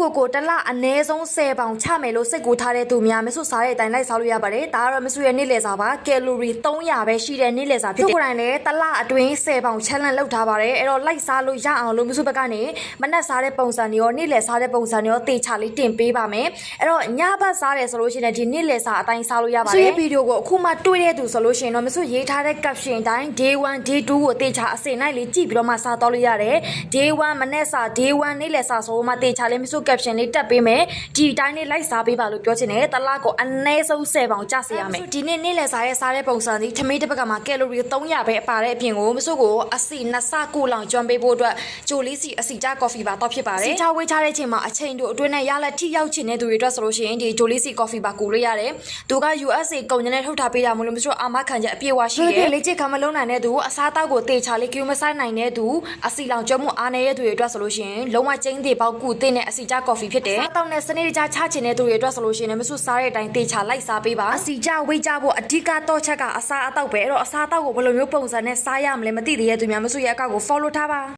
ကိုကိုကိုတစ်လအနည်းဆုံး10ပေါင်ချမယ်လို့စိတ်ကူထားတဲ့သူများမဆုစားတဲ့အတိုင်းလိုက်စားလို့ရပါတယ်ဒါကတော့မဆုရဲ့နေ့လည်စာပါကယ်လိုရီ300ပဲရှိတဲ့နေ့လည်စာဖြစ်တယ်ကိုယ်တိုင်လည်းတစ်လအတွင်း10ပေါင် challenge လုပ်ထားပါတယ်အဲ့တော့လိုက်စားလို့ရအောင်လို့မဆုဘက်ကနေမနက်စားတဲ့ပုံစံတွေရောနေ့လည်စားတဲ့ပုံစံတွေရောတေချာလေးတင်ပေးပါမယ်အဲ့တော့ညဘက်စားတယ်ဆိုလို့ရှိရင်ဒီနေ့လည်စာအတိုင်းစားလို့ရပါတယ်ဆွေးဗီဒီယိုကိုအခုမှတွေ့တဲ့သူဆိုလို့ရှိရင်တော့မဆုရေးထားတဲ့ caption အတိုင်း day 1 day 2ကိုတေချာအစင်လိုက်လေးကြည့်ပြီးတော့မှစားတော့လို့ရတယ် day 1မနေ့စာ day 1နေ့လည်စာဆိုမှတေချာလေးမဆု caption လေးတက်ပေးမယ်ဒီအတိုင်းလေးလိုက်စားပေးပါလို့ပြောချင်တယ်တလားကိုအနည်းဆုံး10ပေါင်ကျစေရမယ်ဒီနေ့နေ့လည်စာရဲ့စားတဲ့ပုံစံဒီထမင်းတစ်ပတ်ကမှာကယ်လိုရီ300ပဲပါတဲ့အပြင်ကိုမဆုကိုအစီနှစ်ဆကိုလောင်ကျွမ်းပေးဖို့အတွက်ဂျိုလေးစီအစီကြကော်ဖီပါတော့ဖြစ်ပါတယ်စီချဝေးချတဲ့ချိန်မှာအချိန်တို့အတွင်းနဲ့ရလက်ထိရောက်ချင်တဲ့သူတွေအတွက်ဆိုလို့ရှိရင်ဒီဂျိုလေးစီကော်ဖီပါကူလို့ရတယ်သူက USA ကုန်ကျနဲ့ထုတ်ထားပေးတာမလို့မဆုအာမခံချက်အပြည့်အဝရှိတယ်လေ့ကျင့်ခံမလုံးနိုင်တဲ့သူအစားအသောက်ကိုတေချာလေးကီယူမဆိုင်နိုင်တဲ့သူအစီလောင်ကျွမ်းမှုအားနည်းတဲ့သူတွေအတွက်ဆိုလို့ရှိရင်လုံးဝကျင်းသေးပေါက်ကူတင်တဲ့အစီကြကော်ဖီဖြစ်တယ်အတောက်နဲ့စနေတကျချချင်တဲ့သူတွေအတွက်ဆိုလို့ရှိရင်မဆုစားတဲ့အတိုင်းတေချာလိုက်စားပေးပါအစီကြဝေးကြဖို့အဓိကတော့ချက်ကအစားအသောက်ပဲအဲ့တော့အစားအသောက်ကိုဘယ်လိုမျိုးပုံစံနဲ့စားရမလဲမသိသေးတဲ့သူများမဆုရဲ့အကောက်ကို follow ထားပါ